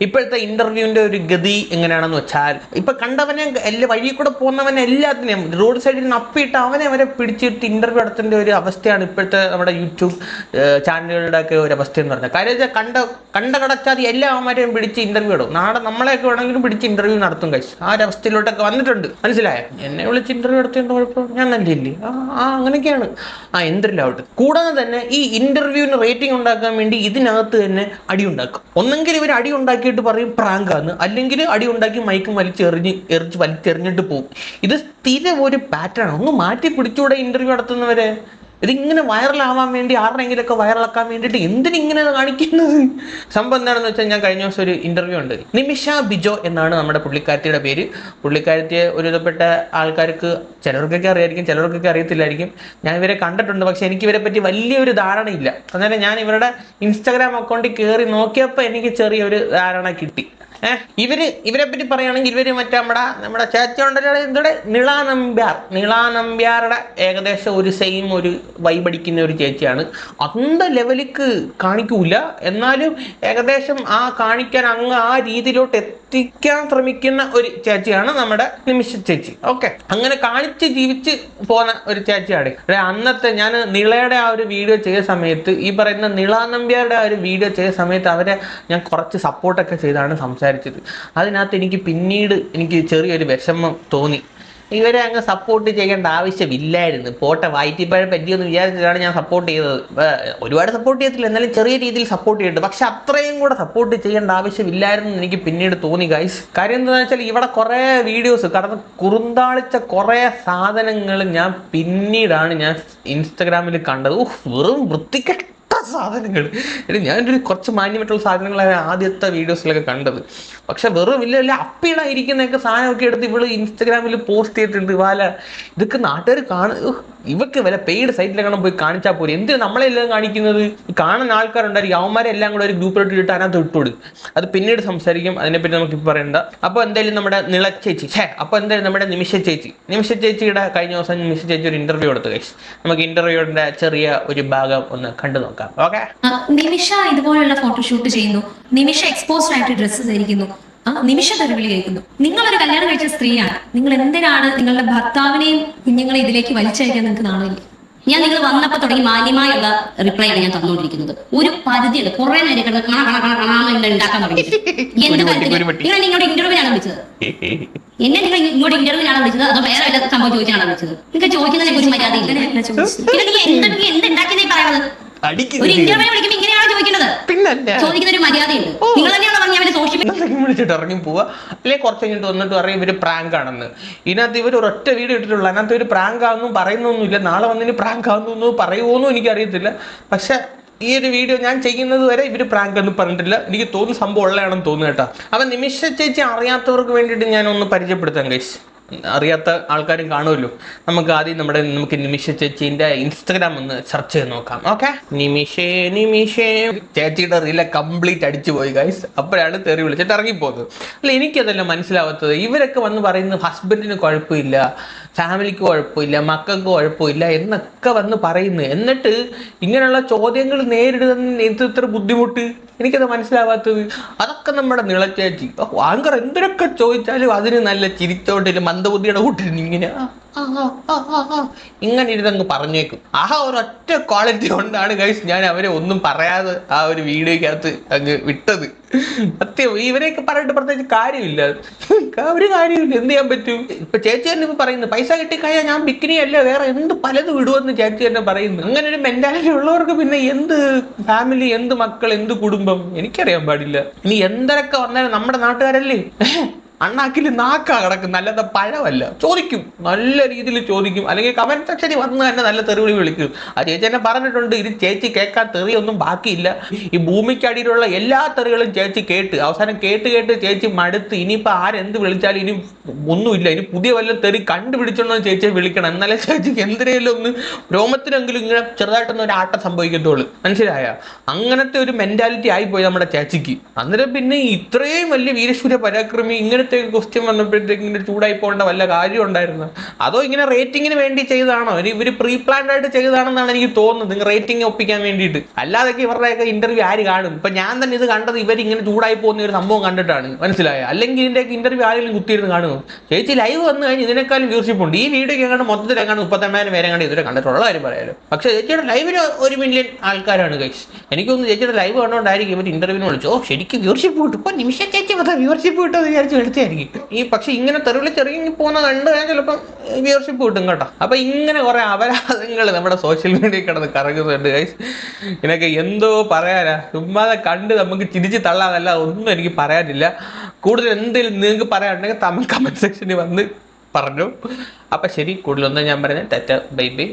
ഇപ്പോഴത്തെ ഇന്റർവ്യൂവിന്റെ ഒരു ഗതി എങ്ങനെയാണെന്ന് വെച്ചാൽ ഇപ്പൊ കണ്ടവനെ എല്ലാ വഴി കൂടെ പോകുന്നവനെ എല്ലാത്തിനെയും റോഡ് സൈഡിൽ നിന്ന് അപ്പിയിട്ട് അവനെ അവരെ പിടിച്ചിട്ട് ഇന്റർവ്യൂ നടത്തേണ്ട ഒരു അവസ്ഥയാണ് ഇപ്പോഴത്തെ നമ്മുടെ യൂട്യൂബ് ചാനലുകളുടെ ഒക്കെ ഒരു അവസ്ഥ എന്ന് പറഞ്ഞാൽ. കാര്യം വെച്ചാൽ കണ്ട കണ്ട കടച്ചാതി എല്ലാ അവന്മാരെയും പിടിച്ച് ഇന്റർവ്യൂ ഇടും. നാളെ നമ്മളെയൊക്കെ വേണമെങ്കിലും പിടിച്ച് ഇന്റർവ്യൂ നടത്തും കഴിച്ച് ആ ഒരു അവസ്ഥയിലോട്ടൊക്കെ വന്നിട്ടുണ്ട്. മനസ്സിലായോ? എന്നെ വിളിച്ച് ഇന്റർവ്യൂ എടുത്തിട്ടുണ്ട് കുഴപ്പം ഞാൻ നല്ല ആ ആ അങ്ങനെയൊക്കെയാണ്. ആ എന്തെല്ലാം ആവട്ടെ. കൂടാതെ തന്നെ ഈ ഇന്റർവ്യൂവിന് റേറ്റിംഗ് ഉണ്ടാക്കാൻ വേണ്ടി ഇതിനകത്ത് തന്നെ അടി ഉണ്ടാക്കും. ഒന്നെങ്കിൽ ഇവർ അടി ഉണ്ടാക്കിയിട്ട് പറയും പ്രാങ്കാന്ന്. അല്ലെങ്കിൽ അടി ഉണ്ടാക്കി മൈക്കും വലിച്ചെറിഞ്ഞ് എറിച്ച് വലിച്ചെറിഞ്ഞിട്ട് പോകും ഇത് സ്ഥിരം ഒരു പാറ്റേൺ ഒന്ന് മാറ്റി പിടിച്ചൂടെ ഇന്റർവ്യൂ നടത്തുന്നവരെ? ഇതിങ്ങനെ വൈറലാവാൻ വേണ്ടി ആരുടെയെങ്കിലും ഒക്കെ വൈറലാക്കാൻ വേണ്ടിയിട്ട് എന്തിനിങ്ങനെ കാണിക്കുന്നത്? സംഭവം എന്താണെന്ന് വെച്ചാൽ ഞാൻ കഴിഞ്ഞ ദിവസം ഒരു ഇന്റർവ്യൂ ഉണ്ട്. നിമിഷ ബിജോ എന്നാണ് നമ്മുടെ പുള്ളിക്കാരത്തിയുടെ പേര്. പുള്ളിക്കാരത്തിയെ ഒരു വിധപ്പെട്ട ആൾക്കാർക്ക് ചിലർക്കൊക്കെ അറിയായിരിക്കും ചിലർക്കൊക്കെ അറിയത്തില്ലായിരിക്കും. ഞാൻ ഇവരെ കണ്ടിട്ടുണ്ട് പക്ഷെ എനിക്ക് ഇവരെ പറ്റി വലിയൊരു ധാരണയില്ല. അന്നേരം ഞാൻ ഇവരുടെ ഇൻസ്റ്റാഗ്രാം അക്കൗണ്ടിൽ കയറി നോക്കിയപ്പോൾ എനിക്ക് ചെറിയൊരു ധാരണ കിട്ടി. ഇവർ ഇവരെ പറ്റി പറയുകയാണെങ്കിൽ ഇവർ മറ്റേ നമ്മുടെ നമ്മുടെ ചേച്ചി ഉണ്ടല്ലോ നിളാനമ്പ്യാർ. നിള നമ്പ്യാർ നിള നമ്പ്യാരുടെ ഏകദേശം ഒരു സെയിം ഒരു വൈബടിക്കുന്ന ഒരു ചേച്ചിയാണ്. അന്ത ലെവലിക്ക് കാണിക്കൂല. എന്നാലും ഏകദേശം ആ കാണിക്കാൻ അങ്ങ് ആ രീതിയിലോട്ട് എത്തിക്കാൻ ശ്രമിക്കുന്ന ഒരു ചേച്ചിയാണ് നമ്മുടെ നിമിഷ ചേച്ചി. ഓക്കെ. അങ്ങനെ കാണിച്ച് ജീവിച്ച് പോന്ന ഒരു ചേച്ചിയാണ്. അന്നത്തെ ഞാൻ നിളയുടെ ആ ഒരു വീഡിയോ ചെയ്ത സമയത്ത് ഈ പറയുന്ന നിളാനമ്പ്യാരുടെ ആ ഒരു വീഡിയോ ചെയ്ത സമയത്ത് അവരെ ഞാൻ കുറച്ച് സപ്പോർട്ടൊക്കെ ചെയ്താണ് സംസാരിച്ചത്. അതിനകത്ത് എനിക്ക് പിന്നീട് എനിക്ക് ചെറിയൊരു വിഷമം തോന്നി. ഇവരെ അങ്ങ് സപ്പോർട്ട് ചെയ്യേണ്ട ആവശ്യമില്ലായിരുന്നു. പോട്ടെ വയറ്റിപ്പഴം പറ്റിയെന്ന് വിചാരിച്ചിട്ടാണ് ഞാൻ സപ്പോർട്ട് ചെയ്തത്. ഒരുപാട് സപ്പോർട്ട് ചെയ്യത്തില്ല എന്നാലും ചെറിയ രീതിയിൽ സപ്പോർട്ട് ചെയ്തിട്ട് പക്ഷെ അത്രയും കൂടെ സപ്പോർട്ട് ചെയ്യേണ്ട ആവശ്യമില്ലായിരുന്നു എനിക്ക് പിന്നീട് തോന്നി ഗൈസ് കാര്യം എന്താണെന്ന് വെച്ചാൽ ഇവിടെ കുറേ വീഡിയോസ് കടന്ന് കുറുന്താളിച്ച കുറേ സാധനങ്ങൾ ഞാൻ പിന്നീടാണ് ഞാൻ ഇൻസ്റ്റഗ്രാമിൽ കണ്ടത്. ഓഹ് വെറും വൃത്തിക്കെട്ട സാധനങ്ങൾ ഞാനൊരു കുറച്ച് മാന്യമായിട്ടുള്ള സാധനങ്ങളാണ് ആദ്യത്തെ വീഡിയോസിലൊക്കെ കണ്ടത്. പക്ഷെ വെറും വലിയ വലിയ അപ്പീളായിരിക്കുന്നൊക്കെ സാധനമൊക്കെ എടുത്ത് ഇവൾ ഇൻസ്റ്റഗ്രാമിൽ പോസ്റ്റ് ചെയ്തിട്ടുണ്ട്. വാല ഇതൊക്കെ നാട്ടുകാർ കാണു. ഇവക്ക് വല്ല പെയ്ഡ് സൈറ്റിലെങ്ങനെ പോയി കാണിച്ചാൽ പോലും എന്തിനാ നമ്മളെല്ലാം കാണിക്കുന്നത്? കാണുന്ന ആൾക്കാരുണ്ടായിരിക്കും. അവന്മാരെ എല്ലാം കൂടെ ഒരു ഗ്രൂപ്പിലോട്ട് ഇട്ട് അതിനകത്ത് ഇട്ടുകൊടുക്കും അത് പിന്നീട് സംസാരിക്കും. അതിനെപ്പറ്റി നമുക്ക് പറയണ്ട. അപ്പോൾ എന്തായാലും നമ്മുടെ നിള ചേച്ചി ഛേ അപ്പോൾ എന്തായാലും നമ്മുടെ നിമിഷ ചേച്ചി. നിമിഷ ചേച്ചിയുടെ കഴിഞ്ഞ ദിവസം നിമിഷ ചേച്ചി ഒരു ഇന്റർവ്യൂ എടുത്ത് കഴിച്ചു നമുക്ക് ഇന്റർവ്യൂടെ ചെറിയ ഒരു ഭാഗം ഒന്ന് കണ്ടു നോക്കാം. നിമിഷ ഇതുപോലുള്ള ഫോട്ടോഷൂട്ട് ചെയ്യുന്നു. നിമിഷ എക്സ്പോസ്ഡ് ആയിട്ട് ഡ്രസ്സ് ധരിക്കുന്നു. നിമിഷ തെരുവിളി കേൾക്കുന്നു. നിങ്ങളൊരു കല്യാണം കഴിച്ച സ്ത്രീയാണ്. നിങ്ങൾ എന്തിനാണ് നിങ്ങളുടെ ഭർത്താവിനെയും കുഞ്ഞുങ്ങളെ ഇതിലേക്ക് വലിച്ചയക്കാൻ നിങ്ങൾക്ക് നാണില്ല ഞാൻ നിങ്ങൾ വന്നപ്പോ തുടങ്ങി മാന്യമായുള്ള റിപ്ലൈ ആണ് ഞാൻ തന്നുകൊണ്ടിരിക്കുന്നത്. ഒരു പരിധിയുണ്ട് കുറെ നേരം കിടന്ന് കണ കണ കണ ഉണ്ടാക്കാൻ തുടങ്ങി എന്ത്. നിങ്ങൾ ഇങ്ങോട്ട് ഇന്റർവ്യൂവിനാണ് വിളിച്ചത്. എന്നെ നിങ്ങൾ ഇങ്ങോട്ട് ഇന്റർവ്യൂവിനാണ് വിളിച്ചത്? അതോ വേറെ വല്ല സംഭവം ചോദിച്ചാണ് വിളിച്ചത്? നിങ്ങൾക്ക് ചോദിക്കുന്നതിനെ കുറിച്ച് മര്യാദ ഇല്ല ചോദിച്ചത് പിന്നെ നീ എന്ത് നീ പറയുന്നത് ഒരു ഇന്റർവ്യൂ വിളിക്കുമ്പോൾ ഇങ്ങനെയാണ് ചോദിക്കേണ്ടത് പിന്നല്ല. ചോദിക്കുന്ന ഒരു മര്യാദയുണ്ട്. നിങ്ങൾ തന്നെയാണ് പറഞ്ഞ അവന്റെ സോഷ്യൽ വിളിച്ചിട്ട് ഇറങ്ങി പോവുക അല്ലെങ്കിൽ കുറച്ച് കഴിഞ്ഞിട്ട് വന്നിട്ട് പറയും ഇവർ പ്രാങ്ക് ആണെന്ന് ഇതിനകത്ത് ഇവർ ഒറ്റ വീഡിയോ ഇട്ടിട്ടുള്ളൂ. അതിനകത്ത് ഒരു പ്രാങ്ക് ആണെന്നും പറയുന്നൊന്നുമില്ല. നാളെ വന്നിന് പ്രാങ്ക് ആണെന്നു പറയുമോന്നും എനിക്കറിയത്തില്ല. പക്ഷെ ഈ ഒരു വീഡിയോ ഞാൻ ചെയ്യുന്നത് വരെ ഇവർ പ്രാങ്ക് ഒന്നും പറഞ്ഞിട്ടില്ല. എനിക്ക് തോന്നുന്നു സംഭവം ഉള്ളതാണെന്ന് തോന്നുന്നു കേട്ടോ. അപ്പം നിമിഷ ചേച്ചി അറിയാത്തവർക്ക് വേണ്ടിയിട്ട് ഞാൻ ഒന്ന് പരിചയപ്പെടുത്താം കഴിച്ച് അറിയാത്ത ആൾക്കാരും കാണുമല്ലോ. നമുക്ക് ആദ്യം നമ്മുടെ നമുക്ക് നിമിഷ ചേച്ചീന്റെ ഇൻസ്റ്റഗ്രാം ഒന്ന് സെർച്ച് ചെയ്ത് നോക്കാം. ഓക്കെ നിമിഷേ നിമിഷേ. ചേച്ചിയുടെ റീല കംപ്ലീറ്റ് അടിച്ചു പോയി ഗൈസ് അപ്പോഴാണ് തെറി വിളിച്ചിട്ട് ഇറങ്ങിപ്പോകുന്നത്. അല്ല എനിക്കതല്ല മനസ്സിലാവാത്തത്. ഇവരൊക്കെ വന്ന് പറയുന്നത് ഹസ്ബൻഡിന് കുഴപ്പമില്ല ഫാമിലിക്ക് കുഴപ്പമില്ല മക്കൾക്ക് കുഴപ്പമില്ല എന്നൊക്കെ വന്ന് പറയുന്നു. എന്നിട്ട് ഇങ്ങനെയുള്ള ചോദ്യങ്ങൾ നേരിടുന്ന ഇത് ഇത്ര ബുദ്ധിമുട്ട്? എനിക്കത് മനസ്സിലാവാത്തത്. അതൊക്കെ നമ്മുടെ നിളച്ചേച്ചി ആങ്കർ എന്തൊക്കെ ചോദിച്ചാലും അതിന് നല്ല ചിരിച്ചോണ്ടില്ല മന്ദബുദ്ധിയുടെ കൂട്ടിരുന്ന് ഇങ്ങനെ. ഇങ്ങനെ ഇരുന്നങ്ങ് പറഞ്ഞേക്കും. ആ ഒരൊറ്റ ക്വാളിറ്റി കൊണ്ടാണ് ഗൈസ് ഞാൻ അവരെ ഒന്നും പറയാതെ ആ ഒരു വീഡിയോക്കകത്ത് അങ്ങ് വിട്ടത്. സത്യം ഇവരെയൊക്കെ പറഞ്ഞിട്ട് പ്രത്യേകിച്ച് കാര്യമില്ല. ഒരു കാര്യമില്ല എന്ത് ചെയ്യാൻ പറ്റും? ഇപ്പൊ ചേച്ചി തന്നെ ഇപ്പൊ പറയുന്നു പൈസ കിട്ടിക്കഴിഞ്ഞാൽ ഞാൻ ബിക്കിനി അല്ല വേറെ എന്ത് പലതും ഇടുമെന്ന് ചേച്ചി തന്നെ പറയുന്നു. അങ്ങനെ ഒരു മെന്റാലിറ്റി ഉള്ളവർക്ക് പിന്നെ എന്ത് ഫാമിലി എന്ത് മക്കൾ എന്ത് കുടുംബം? എനിക്കറിയാൻ പാടില്ല. ഇനി എന്തൊക്കെ വന്നാലും നമ്മുടെ നാട്ടുകാരല്ലേ? അണ്ണാക്കിൽ നാക്കാ കിടക്കും. നല്ലത് പഴമല്ല. ചോദിക്കും. നല്ല രീതിയിൽ ചോദിക്കും. അല്ലെങ്കിൽ കമന്റ് സെക്ഷനിൽ വന്ന് തന്നെ നല്ല തെറിവിളി വിളിക്കും. ആ ചേച്ചി എന്നെ പറഞ്ഞിട്ടുണ്ട്. ഇത് ചേച്ചി കേൾക്കാൻ തെറിയൊന്നും ബാക്കിയില്ല. ഈ ഭൂമിക്കടിയിലുള്ള എല്ലാ തെറികളും ചേച്ചി കേട്ട് അവസാനം കേട്ട് കേട്ട് ചേച്ചി മടുത്ത് ഇനിയിപ്പോൾ ആരെന്ത് വിളിച്ചാലും ഇനി ഒന്നുമില്ല. ഇനി പുതിയ വല്ല തെറി കണ്ടുപിടിച്ചോണ്ടോ ചേച്ചിയെ വിളിക്കണം. എന്നാലേ ചേച്ചിക്ക് എന്തിനേലും ഒന്ന് രോമത്തിനെങ്കിലും ഇങ്ങനെ ചെറുതായിട്ടൊന്നും ഒരു ആട്ടം സംഭവിക്കത്തുള്ളൂ. മനസ്സിലായ? അങ്ങനത്തെ ഒരു മെന്റാലിറ്റി ആയിപ്പോയി നമ്മുടെ ചേച്ചിക്ക്. അന്നേരം പിന്നെ ഇത്രയും വലിയ വീരശൂര പരാക്രമി ഇങ്ങനത്തെ ഇങ്ങനത്തെ ക്വസ്റ്റ്യൻ വന്നപ്പോഴത്തേക്ക് ഇങ്ങനെ ചൂടായി പോകേണ്ട വല്ല കാര്യം ഉണ്ടായിരുന്നു? അതോ ഇങ്ങനെ റേറ്റിങ്ങിന് വേണ്ടി ചെയ്തതാണോ? ഇവർ പ്രീ പ്ലാൻഡ് ആയിട്ട് ചെയ്തതാണെന്നാണ് എനിക്ക് തോന്നുന്നത്. നിങ്ങൾ റേറ്റിംഗ് ഒപ്പിക്കാൻ വേണ്ടിയിട്ട്. അല്ലാതൊക്കെ ഇവരുടെയൊക്കെ ഇന്റർവ്യൂ ആര് കാണും? ഇപ്പൊ ഞാൻ തന്നെ ഇത് കണ്ടത് ഇവർ ഇങ്ങനെ ചൂടായി പോകുന്ന ഒരു സംഭവം കണ്ടിട്ടാണ്. മനസ്സിലായത് അല്ലെങ്കിൽ ഇതിന്റെയൊക്കെ ഇന്റർവ്യൂ ആരെങ്കിലും കുത്തിയിരുന്ന് കാണുമോ? ചേച്ചി ലൈവ് വന്നു കഴിഞ്ഞ് ഇതിനേക്കാളും വ്യൂർഷിപ്പ് ഉണ്ട്. ഈ വീഡിയോ എങ്ങാണ്ട് മൊത്തത്തിൽ എങ്ങാണ്ട് മുപ്പത്തെണ്ണായിരം പേരെ കണ്ട് ഇതുവരെ കണ്ടിട്ടുള്ള കാര്യം പറയാലോ. പക്ഷെ ചേച്ചിയുടെ ലൈവിന് ഒരു മില്യൺ ആൾക്കാരാണ് കൈസ് എനിക്കൊന്ന് ചേച്ചിയുടെ ലൈവ് കണ്ടുകൊണ്ടായിരിക്കും ഇവർ ഇന്റർവ്യൂവിന് വിളിച്ചു ഓ ശരിക്കും വ്യൂർഷിപ്പ് കിട്ടും. ഇപ്പൊ നിമിഷം ചേച്ചി മൊത്തം വ്യൂർഷിപ്പ് കിട്ടുമെന്ന് വിചാരിച്ച് വിളിച്ചായിരിക്കും ഈ പക്ഷെ ഇങ്ങനെ തെരുവിൽ ചെറിയ പോകുന്ന കണ്ടു ഞാൻ ചിലപ്പം വ്യൂർഷിപ്പ് കിട്ടും കേട്ടോ. അപ്പൊ ഇങ്ങനെ കുറെ അപരാധങ്ങൾ നമ്മുടെ സോഷ്യൽ മീഡിയയിൽ കിടന്ന് കറങ്ങുന്നുണ്ട് ഗൈസ് ഇതിനൊക്കെ എന്തോ പറയാനാ? ചുമ്മാതെ കണ്ട് നമുക്ക് ചിരിച്ച് തള്ളാതല്ല ഒന്നും എനിക്ക് പറയാനില്ല. കൂടുതൽ എന്തെങ്കിലും നിങ്ങൾക്ക് പറയാനുണ്ടെങ്കിൽ തമിഴ് കമന്റ് സെക്ഷനിൽ വന്ന് പറഞ്ഞു. അപ്പൊ ശരി കൂടുതലൊന്നും ഞാൻ പറയുന്നത് തെറ്റ ബൈ ബൈ